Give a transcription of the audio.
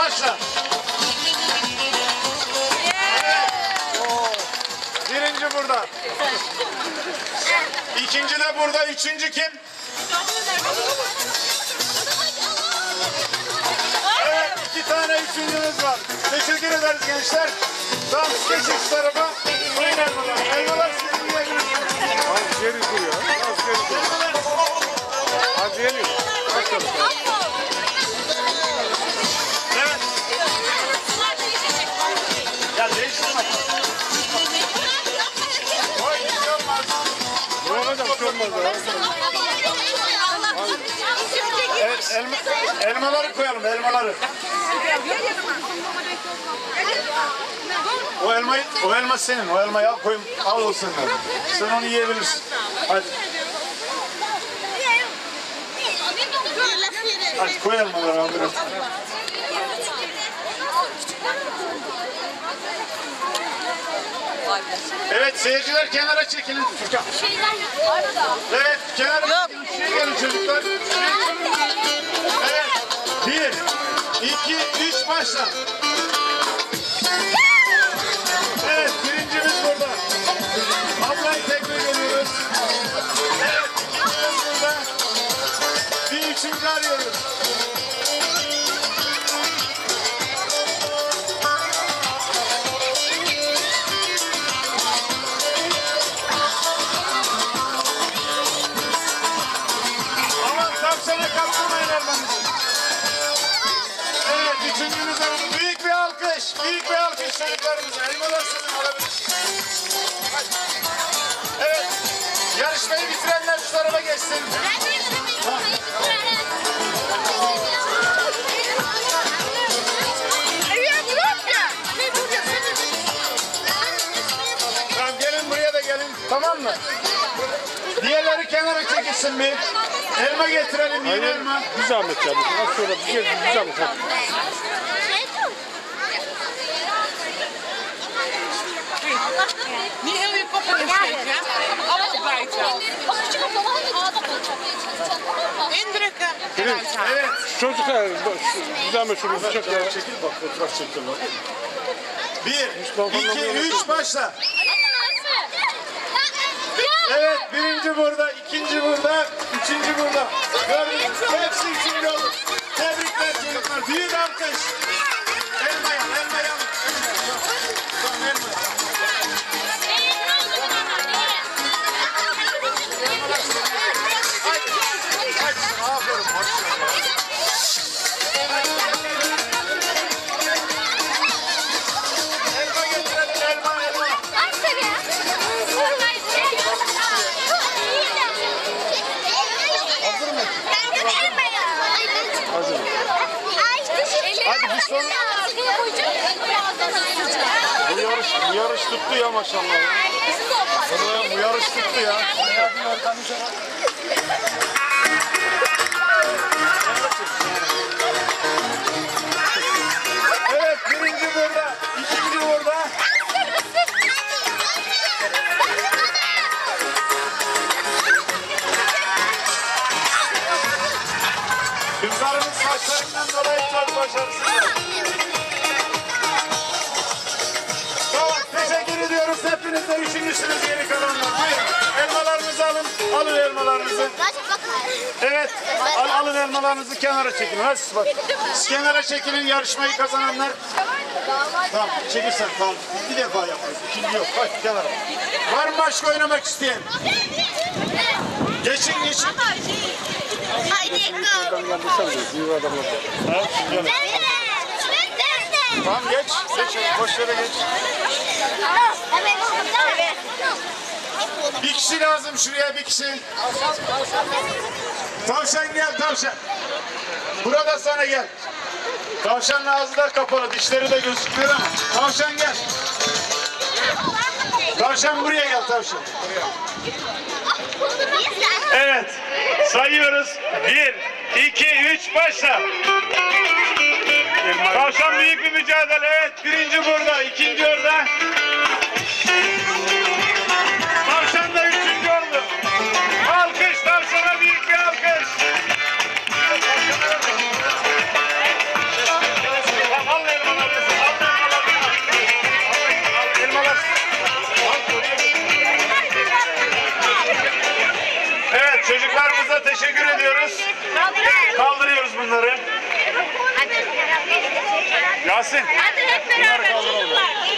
başla. Birinci burada. İkinci de burada. Üçüncü kim? Evet iki tane üçüncümüz var. Teşekkür ederiz gençler. Dans geçin şu tarafa. Elma, elmaları koyalım elmaları. O elmayı, o elma senin. O elmayı al koyun. Al o senin. Sen onu yiyebilirsin. Hadi, hadi koy elmaları al biraz. Evet seyirciler kenara çekilin. Evet kenara. Şuraya gelin çocuklar. Başla. Evet birincimiz burada. Ablayı tebrik ediyoruz. Evet ikincimiz burada. Bir üçüncü arıyoruz. Aman tavşana kaptırmayın elmanızı. Alalım. Büyük bir alkış. Büyük bir alkış çocuklarımıza. Elmalar sizin. Evet. Yarışmayı bitirenler şu tarafa geçsin. Tamam mı? Diğerleri kenara çekilsin bir. Elma getirelim Hayır. elma. Bir zahmet yani. Az sonra bir gel. Bir zahmet. Niet heel je kop erin steken. Allemaal bijten. Indrukken. Eruit halen. Evet. Çocuklar bak, şu- bir zahmet şunu bıçak ya. Çekil bak fotoğraf çekiyorlar. Bir, iki, üç başla. Evet birinci burada, ikinci burada, üçüncü burada. Gördünüz mü? Hepsi üçüncü oldu. Tebrikler çocuklar. Büyük alkış. Tuttu ya maşallah. Ya, bu yarış tuttu ya. Evet birinci burada, ikinci burada. Kızlarımız saçlarından dolayı çok başarısız. Ediyoruz. Hepiniz de üçüncüsünüz geri kalanlar. Buyurun. Elmalarınızı alın. Alın elmalarınızı. Evet. Al, alın elmalarınızı kenara çekilin. Hadi siz bak. Siz kenara çekilin yarışmayı kazananlar. Tamam çekil sen tamam. Bir defa yapıyoruz. İkinci yok. Hadi kenara. Var mı başka oynamak isteyen? Geçin geçin. Yandırsam da büyük adamlar. Evet, gelin. Tamam geç. Geç. Boş yere geç. Bir kişi lazım şuraya bir kişi. Tavşan gel tavşan. Burada sana gel. Tavşanın ağzı da kapalı, dişleri de gözükmüyor ama. Tavşan gel. Tavşan buraya gel tavşan. Evet. Sayıyoruz. Bir, iki, üç, başla. Tavşan büyük bir mücadele. Evet. Birinci burada, ikinci orada. Yasin. Hadi hep beraber çocuklar.